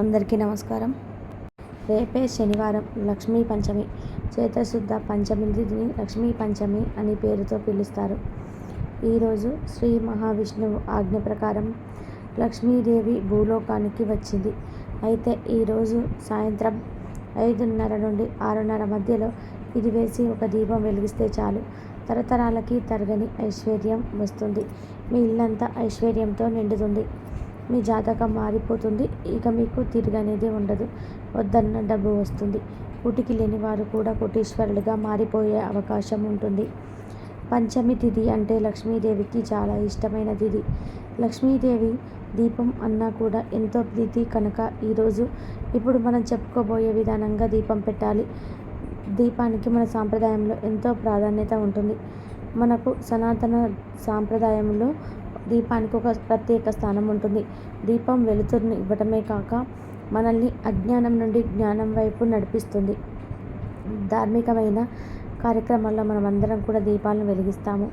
అందరికీ నమస్కారం. రేపే శనివారం లక్ష్మీ పంచమి. చేతశుద్ధ పంచమి తిథిని లక్ష్మీ పంచమి అని పేరుతో పిలుస్తారు. ఈరోజు శ్రీ మహావిష్ణువు ఆజ్ఞ ప్రకారం లక్ష్మీదేవి భూలోకానికి వచ్చింది. అయితే ఈరోజు సాయంత్రం ఐదున్నర నుండి ఆరున్నర మధ్యలో ఇది వేసి ఒక దీపం వెలిగిస్తే చాలు. తరతరాలకి తరగని ఐశ్వర్యం వస్తుంది. మీ ఇల్లంతా ఐశ్వర్యంతో నిండుతుంది. మీ జాతకం మారిపోతుంది. ఇక మీకు తిరగనేది ఉండదు. వద్దన్న డబ్బు వస్తుంది. పుటికి లేని వారు కూడా కోటీశ్వరులుగా మారిపోయే అవకాశం ఉంటుంది. పంచమి తిథి అంటే లక్ష్మీదేవికి చాలా ఇష్టమైన తిథి. లక్ష్మీదేవి దీపం అన్నా కూడా ఎంతో ప్రీతి కనుక ఈరోజు ఇప్పుడు మనం చెప్పుకోబోయే విధానంగా దీపం పెట్టాలి. దీపానికి మన సాంప్రదాయంలో ఎంతో ప్రాధాన్యత ఉంటుంది. మనకు సనాతన సాంప్రదాయంలో దీపానికి ఒక ప్రత్యేక స్థానం ఉంటుంది. దీపం వెలుతురుని ఇవ్వటమే కాక మనల్ని అజ్ఞానం నుండి జ్ఞానం వైపు నడిపిస్తుంది. ధార్మికమైన కార్యక్రమాల్లో మనమందరం కూడా దీపాలను వెలిగిస్తాము.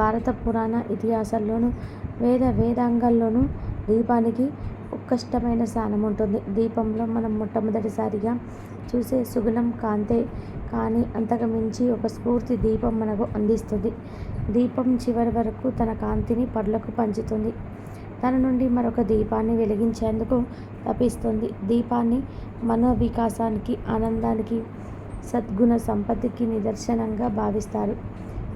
భారత పురాణ ఇతిహాసాల్లోనూ వేద వేదాంగాల్లోనూ దీపానికి ఉత్కృష్టమైన స్థానం ఉంటుంది. దీపంలో మనం మొట్టమొదటిసారిగా చూసే సుగుణం కాంతే కానీ అంతకు మించి ఒక స్ఫూర్తి దీపం మనకు అందిస్తుంది. దీపం చివరి వరకు తన కాంతిని పరులకు పంచుతుంది. తన నుండి మరొక దీపాన్ని వెలిగించేందుకు తపిస్తుంది. దీపాన్ని మనోవికాసానికి ఆనందానికి సద్గుణ సంపత్తికి నిదర్శనంగా భావిస్తారు.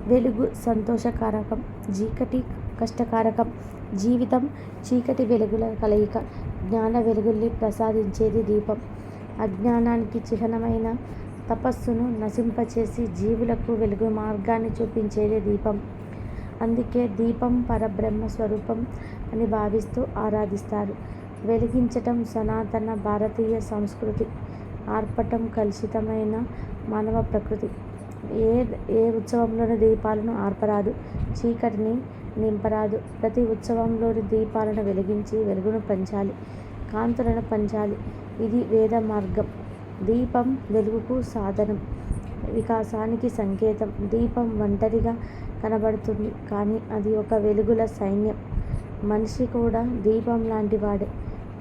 వెలుగు సంతోషకారకం చీకటి కష్టకారకం జీవితం చీకటి వెలుగుల కలయిక జ్ఞాన వెలుగుల్ని ప్రసాదించేది దీపం. అజ్ఞానానికి చిహ్నమైన తపస్సును నశింపచేసి జీవులకు వెలుగు మార్గాన్ని చూపించేదే దీపం. అందుకే దీపం పరబ్రహ్మ స్వరూపం అని భావిస్తూ ఆరాధిస్తారు. వెలిగించటం సనాతన భారతీయ సంస్కృతి. ఆర్పటం కలుషితమైన మానవ ప్రకృతి. ఏ ఏ ఉత్సవంలోని దీపాలను ఆర్పరాదు. చీకటిని నింపరాదు. ప్రతి ఉత్సవంలోని దీపాలను వెలిగించి వెలుగును పంచాలి. కాంతులను పంచాలి. ఇది వేద మార్గం. దీపం వెలుగుకు సాధనం. వికాసానికి సంకేతం. దీపం ఒంటరిగా కనబడుతుంది కానీ అది ఒక వెలుగుల సైన్యం. మనిషి కూడా దీపం లాంటి వాడే.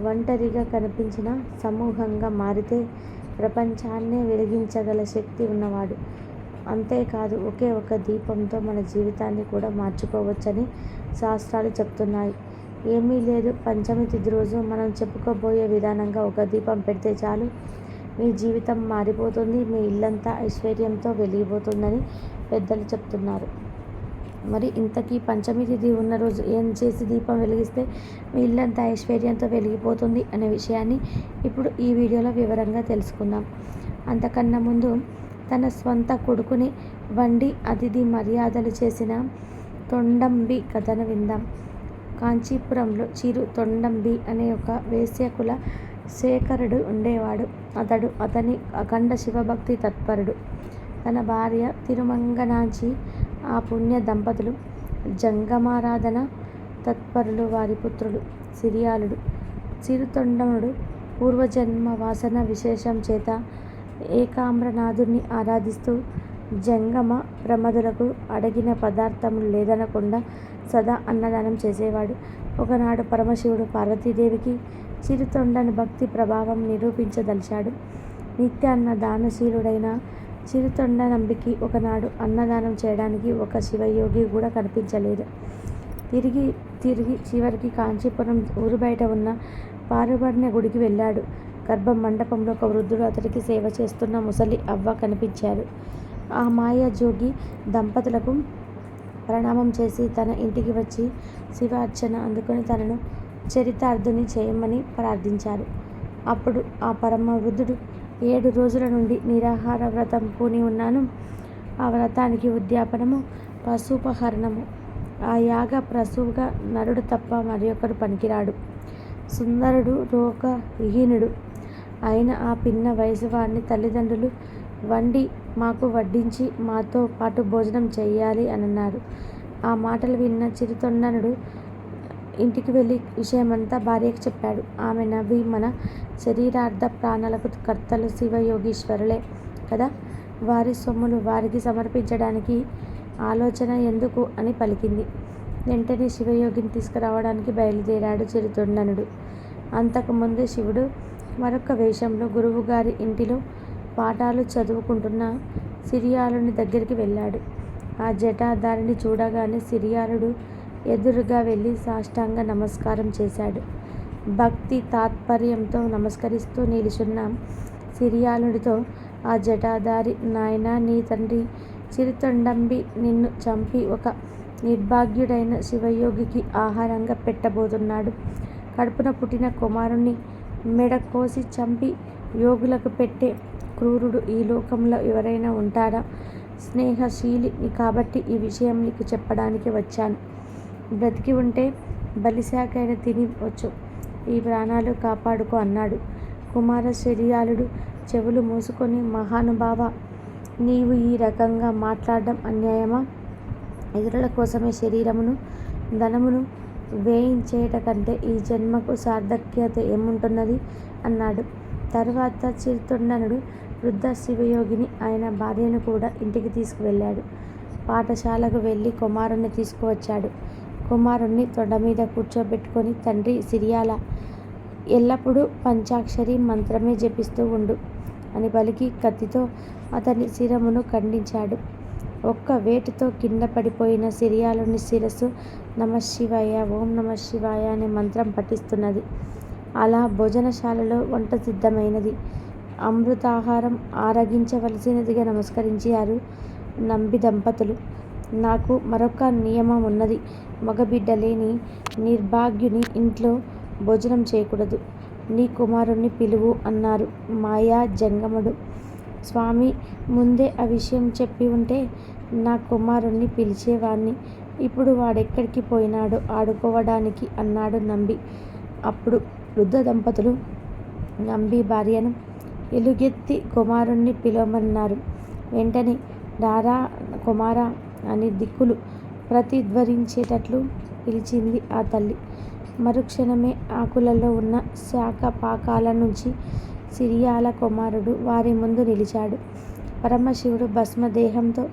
ఒంటరిగా కనిపించిన సమూహంగా మారితే ప్రపంచాన్నే వెలిగించగల శక్తి ఉన్నవాడు. అంతేకాదు ఒకే ఒక దీపంతో మన జీవితాన్ని కూడా మార్చుకోవచ్చని శాస్త్రాలు చెప్తున్నాయి. ఏమీ లేదు. పంచమి తిథి రోజు మనం చెప్పుకోబోయే విధానంగా ఒక దీపం పెడితే చాలు. మీ జీవితం మారిపోతుంది మీ ఇల్లంతా ఐశ్వర్యంతో వెలిగిపోతుందని పెద్దలు చెప్తున్నారు. మరి ఇంతకీ పంచమి తిథి ఉన్న రోజు ఏం చేసి దీపం వెలిగిస్తే మీ ఇల్లంతా ఐశ్వర్యంతో వెలిగిపోతుంది అనే విషయాన్ని ఇప్పుడు ఈ వీడియోలో వివరంగా తెలుసుకుందాం. అంతకన్నా ముందు తన స్వంత కొడుకుని వండి అతిథి మర్యాదలు చేసిన తొండంబి కథను విందాం. కాంచీపురంలో చిరు తొండంబి అనే ఒక వేశ్యకుల శేఖరుడు ఉండేవాడు. అతడు అతని అఖండ శివభక్తి తత్పరుడు. తన భార్య తిరుమంగనాంచి ఆ పుణ్య దంపతులు జంగమారాధన తత్పరులు వారి పుత్రులు సిరియాలుడు. చిరుతొండముడు పూర్వజన్మ వాసన విశేషం చేత ఏకామ్రనాథుడిని ఆరాధిస్తూ జంగమ ప్రమదులకు అడిగిన పదార్థం లేదనకుండా సదా అన్నదానం చేసేవాడు. ఒకనాడు పరమశివుడు పార్వతీదేవికి చిరుతొండని భక్తి ప్రభావం నిరూపించదలిచాడు. నిత్య అన్న దానశీలుడైన చిరుతొండ నంబికి ఒకనాడు అన్నదానం చేయడానికి ఒక శివయోగి కూడా కనిపించలేదు. తిరిగి తిరిగి చివరికి కాంచీపురం ఊరు బయట ఉన్న పారుబడిన గుడికి వెళ్ళాడు. గర్భ మండపంలో ఒక వృద్ధుడు అతడికి సేవ చేస్తున్న ముసలి అవ్వ కనిపించారు. ఆ మాయ జోగి దంపతులకు ప్రణామం చేసి తన ఇంటికి వచ్చి శివ అర్చన అందుకొని తనను చరితార్థుని చేయమని ప్రార్థించారు. అప్పుడు ఆ పరమ వృద్ధుడు ఏడు రోజుల నుండి నిరాహార వ్రతం పూని ఉన్నాను. ఆ వ్రతానికి ఉద్యాపనము పశుపహరణము. ఆ యాగ ప్రసూగా నరుడు తప్ప మరి ఒకరు పనికిరాడు. సుందరుడు రోగ విహీనుడు అయిన ఆ పిన్న వయసు వారిని తల్లిదండ్రులు వండి మాకు వడ్డించి మాతో పాటు భోజనం చేయాలి అని అన్నారు ఆ మాటలు విన్న చిరుతొండనుడు ఇంటికి వెళ్ళి విషయమంతా భార్యకు చెప్పాడు. ఆమె నవ్వి మన శరీరార్థ ప్రాణాలకు కర్తలు శివయోగీశ్వరులే కదా. వారి సొమ్ములు వారికి సమర్పించడానికి ఆలోచన ఎందుకు అని పలికింది. వెంటనే శివయోగిని తీసుకురావడానికి బయలుదేరాడు చిరుతుండనుడు. అంతకుముందు శివుడు మరొక వేషంలో గురువుగారి ఇంటిలో పాఠాలు చదువుకుంటున్న సిరియాలుని దగ్గరికి వెళ్ళాడు. ఆ జటాధారిని చూడగానే సిరియాలుడు ఎదురుగా వెళ్ళి సాష్టాంగ నమస్కారం చేశాడు. భక్తి తాత్పర్యంతో నమస్కరిస్తూ నిలుచున్న సిరియాలుడితో ఆ జటాధారి నాయనా నీ తండ్రి చిరుతండంబి నిన్ను చంపి ఒక నిర్భాగ్యుడైన శివయోగికి ఆహారంగా పెట్టబోతున్నాడు. కడుపున పుట్టిన కుమారుణ్ణి మెడ కోసి చంపి యోగులకు పెట్టే క్రూరుడు ఈ లోకంలో ఎవరైనా ఉంటారా? స్నేహశీలి కాబట్టి ఈ విషయం నీకు చెప్పడానికి వచ్చాను. బ్రతికి ఉంటే బలిశాఖైన తిని వచ్చు. ఈ ప్రాణాలు కాపాడుకో అన్నాడు. కుమార శరీరాలుడు చెవులు మూసుకొని మహానుభావ నీవు ఈ రకంగా మాట్లాడడం అన్యాయమా? ఇతరుల కోసమే శరీరమును, ధనమును వ్యయించేయుటకంటే ఈ జన్మకు సార్థక్యత ఏముంటున్నది? అన్నాడు. తరువాత చిరుతుండనుడు వృద్ధ శివయోగిని, ఆయన భార్యను కూడా ఇంటికి తీసుకువెళ్ళాడు. పాఠశాలకు వెళ్ళి కుమారుణ్ణి తీసుకువచ్చాడు. కుమారుణ్ణి తొండమీద కూర్చోబెట్టుకొని తండ్రి సిరియాలా! ఎల్లప్పుడూ పంచాక్షరి మంత్రమే జపిస్తూ ఉండు అని పలికి కత్తితో అతని శిరమును ఖండించాడు. ఒక్క వేటుతో కింద పడిపోయిన సిరియాలుని శిరస్సు నమశివాయ ఓం నమశ్శివాయ అనే మంత్రం పఠిస్తున్నది. అలా భోజనశాలలో వంట సిద్ధమైనది. అమృతాహారం ఆరగించవలసినదిగా నమస్కరించారు నంబి దంపతులు. నాకు మరొక నియమం ఉన్నది మగబిడ్డ లేని నిర్భాగ్యుని ఇంట్లో భోజనం చేయకూడదు. నీ కుమారుణ్ణి పిలువు అన్నారు మాయా జంగముడు. స్వామి ముందే ఆ విషయం చెప్పి ఉంటే నా కుమారుణ్ణి పిలిచేవాణ్ణి. ఇప్పుడు వాడెక్కడికి పోయినాడో ఆడుకోవడానికి అన్నాడు నంబి. అప్పుడు వృద్ధ దంపతులు నంబి భార్యను ఎలుగెత్తి కుమారుణ్ణి పిలవమన్నారు. వెంటనే రారా కుమారా అని దిక్కులు ప్రతిధ్వనించేటట్లు పిలిచింది ఆ తల్లి. మరుక్షణమే ఆకులలో ఉన్న శాఖపాకాల నుంచి సిరియాల కుమారుడు వారి ముందు నిలిచాడు. పరమశివుడు భస్మదేహంతో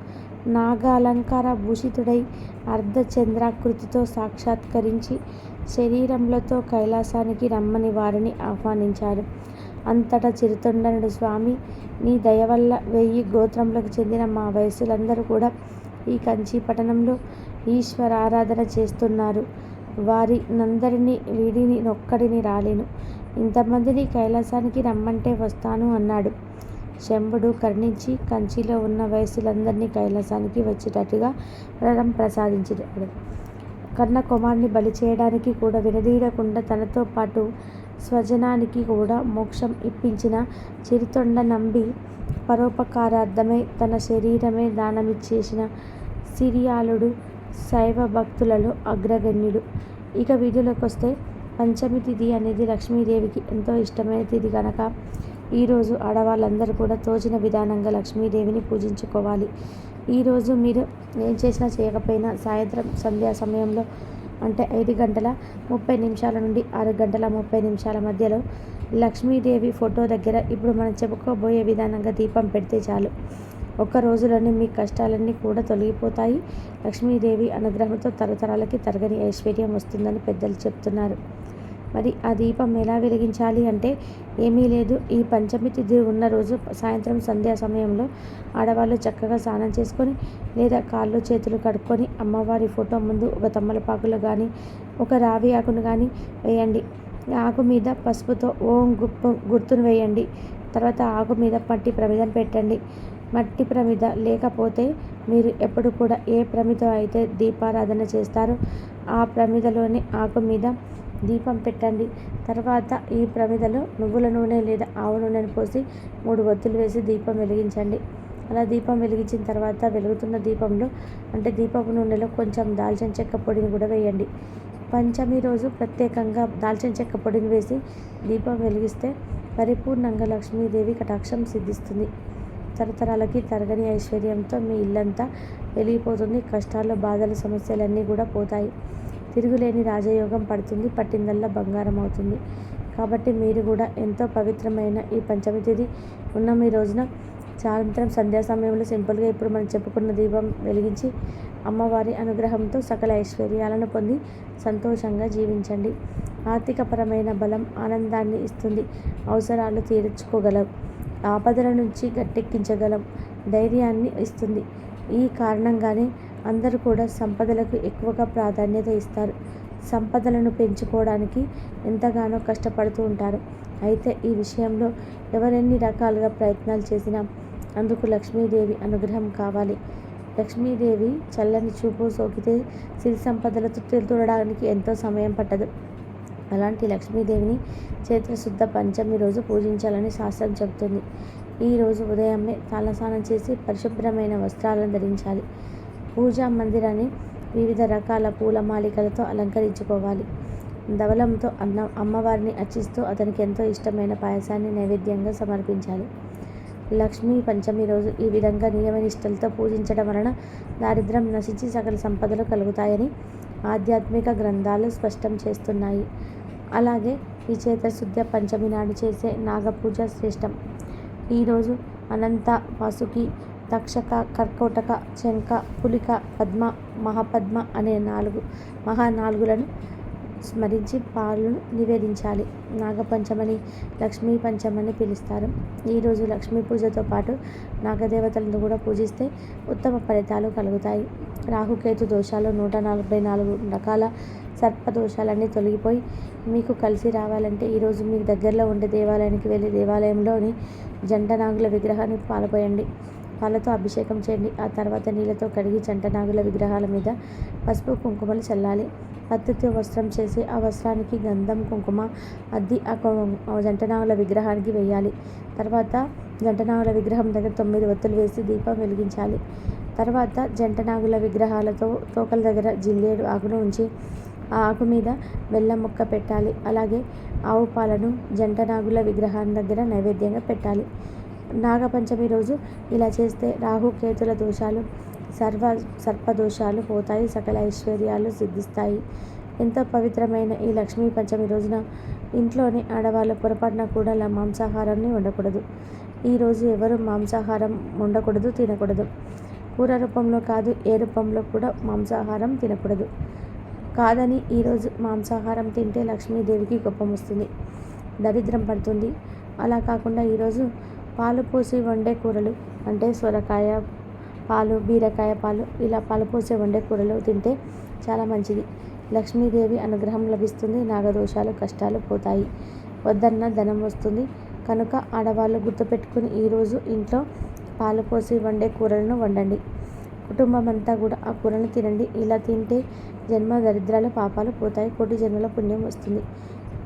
నాగాలంకార భూషితుడై అర్ధచంద్రాకృతితో సాక్షాత్కరించి శరీరములతో కైలాసానికి రమ్మని వారిని ఆహ్వానించారు అంతటా చిరుతొండనుడు స్వామి నీ దయవల్ల వెయ్యి గోత్రములకు చెందిన మా వయసులందరూ కూడా ఈ కంచి పట్టణంలో ఈశ్వర ఆరాధన చేస్తున్నారు. వారి నందరినీ వీడిని నొక్కడిని రాలేను. ఇంతమందిని కైలాసానికి రమ్మంటే వస్తాను అన్నాడు. శంభుడు కరుణించి కంచిలో ఉన్న వయస్సులందరినీ కైలాసానికి వచ్చేటట్టుగా వరం ప్రసాదించాడు. కన్న కుమారుని బలి చేయడానికి కూడా వెనుదీయకుండా తనతో పాటు స్వజనానికి కూడా మోక్షం ఇప్పించిన చిరుతొండ నంబి పరోపకారార్థమై తన శరీరమే దానమిచ్చేసిన సిరియాలుడు శైవ భక్తులలో అగ్రగణ్యుడు. ఇక వీడియోలోకొస్తే పంచమి తిథి అనేది లక్ష్మీదేవికి ఎంతో ఇష్టమైన తిథి కనుక ఈరోజు ఆడవాళ్ళందరూ కూడా తోచిన విధానంగా లక్ష్మీదేవిని పూజించుకోవాలి. ఈరోజు మీరు ఏం చేసినా చేయకపోయినా సాయంత్రం సంధ్యా సమయంలో అంటే ఐదు గంటల ముప్పై నిమిషాల నుండి ఆరు గంటల ముప్పై నిమిషాల మధ్యలో లక్ష్మీదేవి ఫోటో దగ్గర ఇప్పుడు మనం చెప్పుకోబోయే విధానంగా దీపం పెడితే చాలు. ఒక్క రోజులోనే మీ కష్టాలన్నీ కూడా తొలగిపోతాయి. లక్ష్మీదేవి అనుగ్రహంతో తరతరాలకి తరగని ఐశ్వర్యం వస్తుందని పెద్దలు చెప్తున్నారు. మరి ఆ దీపం ఎలా వెలిగించాలి అంటే ఏమీ లేదు. ఈ పంచమి తిథి ఉన్న రోజు సాయంత్రం సంధ్యా సమయంలో ఆడవాళ్ళు చక్కగా స్నానం చేసుకొని లేదా కాళ్ళు చేతులు కడుక్కొని అమ్మవారి ఫోటో ముందు ఒక తమలపాకులో కానీ ఒక రావి ఆకును కానీ వేయండి. ఆకు మీద పసుపుతో ఓం గుప్పు గుర్తును వేయండి. తర్వాత ఆకు మీద మట్టి ప్రమిదం పెట్టండి. మట్టి ప్రమిద లేకపోతే మీరు ఎప్పుడు కూడా ఏ ప్రమిద అయితే దీపారాధన చేస్తారో ఆ ప్రమిదలోని ఆకు మీద దీపం పెట్టండి. తర్వాత ఈ ప్రమిదలో నువ్వుల నూనె లేదా ఆవు నూనెను పోసి మూడు ఒత్తులు వేసి దీపం వెలిగించండి. అలా దీపం వెలిగించిన తర్వాత వెలుగుతున్న దీపంలో అంటే దీపపు నూనెలో కొంచెం దాల్చిన చెక్క పొడిని కూడా వేయండి. పంచమి రోజు ప్రత్యేకంగా దాల్చిన చెక్క పొడిని వేసి దీపం వెలిగిస్తే పరిపూర్ణంగా లక్ష్మీదేవి కటాక్షం సిద్ధిస్తుంది. తరతరాలకి తరగని ఐశ్వర్యంతో మీ ఇల్లంతా వెలిగిపోతుంది. కష్టాలు బాధలు సమస్యలన్నీ కూడా పోతాయి. తిరుగులేని రాజయోగం పడుతుంది. పట్టిందల్లా బంగారం అవుతుంది. కాబట్టి మీరు కూడా ఎంతో పవిత్రమైన ఈ పంచమి తిథి ఉన్న మీ రోజున సాయంత్రం సంధ్యా సమయంలో సింపుల్గా ఇప్పుడు మనం చెప్పుకున్న దీపం వెలిగించి అమ్మవారి అనుగ్రహంతో సకల ఐశ్వర్యాలను పొంది సంతోషంగా జీవించండి. ఆర్థికపరమైన బలం ఆనందాన్ని ఇస్తుంది అవసరాలు తీర్చుకోగలం ఆపదల నుంచి గట్టెక్కించగలం ధైర్యాన్ని ఇస్తుంది ఈ కారణంగానే అందరూ కూడా సంపదలకు ఎక్కువగా ప్రాధాన్యత ఇస్తారు. సంపదలను పెంచుకోవడానికి ఎంతగానో కష్టపడుతూ ఉంటారు. అయితే ఈ విషయంలో ఎవరెన్ని రకాలుగా ప్రయత్నాలు చేసినా అందుకు లక్ష్మీదేవి అనుగ్రహం కావాలి. లక్ష్మీదేవి చల్లని చూపు సోకితే సిరి సంపదలతో తిరుతుడడానికి ఎంతో సమయం పట్టదు. అలాంటి లక్ష్మీదేవిని చైత్రశుద్ధ పంచమి రోజు పూజించాలని శాస్త్రం చెబుతుంది. ఈరోజు ఉదయమే తలస్నానం చేసి పరిశుభ్రమైన వస్త్రాలను ధరించాలి. పూజా మందిరాన్ని వివిధ రకాల పూల మాలికలతో అలంకరించుకోవాలి. ధవలంతో అన్న అమ్మవారిని అర్చిస్తూ అతనికి ఎంతో ఇష్టమైన పాయసాన్ని నైవేద్యంగా సమర్పించాలి. లక్ష్మీ పంచమి రోజు ఈ విధంగా నియమనిష్టలతో పూజించడం వలన దారిద్ర్యం నశించి సకల సంపదలు కలుగుతాయని ఆధ్యాత్మిక గ్రంథాలు స్పష్టం చేస్తున్నాయి. అలాగే ఈ చేతశుద్ధ పంచమి నాడు చేసే నాగపూజ శ్రేష్టం. ఈరోజు అనంత వాసుకి తక్షక కర్కోటక చెంక పులిక పద్మ మహాపద్మ అనే నాలుగు మహా నాలుగులను స్మరించి పాలను నివేదించాలి. నాగపంచమని లక్ష్మీ పంచమని పిలుస్తారు. ఈరోజు లక్ష్మీ పూజతో పాటు నాగదేవతలను కూడా పూజిస్తే ఉత్తమ ఫలితాలు కలుగుతాయి. రాహుకేతు దోషాలు నూట నలభై నాలుగు రకాల సర్ప దోషాలన్నీ తొలగిపోయి మీకు కలిసి రావాలంటే ఈరోజు మీకు దగ్గరలో ఉండే దేవాలయానికి వెళ్ళి దేవాలయంలోని జంట నాగుల విగ్రహాన్ని పాల్పోయండి. పాలతో అభిషేకం చేయండి. ఆ తర్వాత నీళ్ళతో కడిగి జంటనాగుల విగ్రహాల మీద పసుపు కుంకుమలు చల్లాలి. పత్తితో వస్త్రం చేసి ఆ వస్త్రానికి గంధం కుంకుమ అద్ది ఆ జంటనాగుల విగ్రహానికి వేయాలి. తర్వాత జంటనాగుల విగ్రహం దగ్గర తొమ్మిది ఒత్తులు వేసి దీపం వెలిగించాలి. తర్వాత జంటనాగుల విగ్రహాలతో తోకల దగ్గర జిల్లేడు ఆకును ఉంచి ఆ ఆకు మీద బెల్లం ముక్క పెట్టాలి. అలాగే ఆవు పాలను జంటనాగుల విగ్రహాన్ని దగ్గర నైవేద్యంగా పెట్టాలి. నాగపంచమి రోజు ఇలా చేస్తే రాహు కేతుల దోషాలు సర్వ సర్పదోషాలు పోతాయి సకల ఐశ్వర్యాలు సిద్ధిస్తాయి. ఎంతో పవిత్రమైన ఈ లక్ష్మీ పంచమి రోజున ఇంట్లోని ఆడవాళ్ళు పొరపాటున కూడా మాంసాహారాన్ని ఉండకూడదు ఈరోజు ఎవరు మాంసాహారం ఉండకూడదు తినకూడదు. కూర రూపంలో కాదు ఏ రూపంలో కూడా మాంసాహారం తినకూడదు. కాదని ఈరోజు మాంసాహారం తింటే లక్ష్మీదేవికి గొప్పం వస్తుంది. దరిద్రం పడుతుంది. అలా కాకుండా ఈరోజు పాలు పోసి వండే కూరలు అంటే సొరకాయ పాలు బీరకాయ పాలు ఇలా పాలు పోసి వండే కూరలు తింటే చాలా మంచిది. లక్ష్మీదేవి అనుగ్రహం లభిస్తుంది నాగదోషాలు కష్టాలు పోతాయి. వద్దన్న ధనం వస్తుంది. కనుక ఆడవాళ్ళు గుర్తుపెట్టుకుని ఈరోజు ఇంట్లో పాలు పోసి వండే కూరలను వండండి. కుటుంబం అంతా కూడా ఆ కూరను తినండి. ఇలా తింటే జన్మ దరిద్రాలు పాపాలు పోతాయి. కోటి జన్మల పుణ్యం వస్తుంది.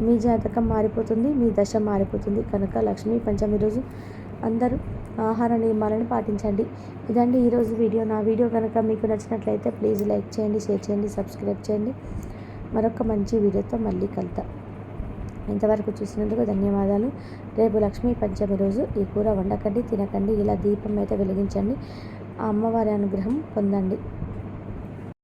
మీ జాతకం మారిపోతుంది మీ దశ మారిపోతుంది. కనుక లక్ష్మీ పంచమి రోజు అందరూ ఆహార నియమాలను పాటించండి. ఇదండి ఈరోజు వీడియో. నా వీడియో కనుక మీకు నచ్చినట్లయితే ప్లీజ్ లైక్ చేయండి షేర్ చేయండి సబ్స్క్రైబ్ చేయండి. మరొక మంచి వీడియోతో మళ్ళీ కలుద్దాం. ఇంతవరకు చూసినందుకు ధన్యవాదాలు. రేపు లక్ష్మీ పంచమి రోజు ఈ కూర వండకండి తినకండి ఇలా దీపం అయితే వెలిగించండి. ఆ అమ్మవారి అనుగ్రహం పొందండి.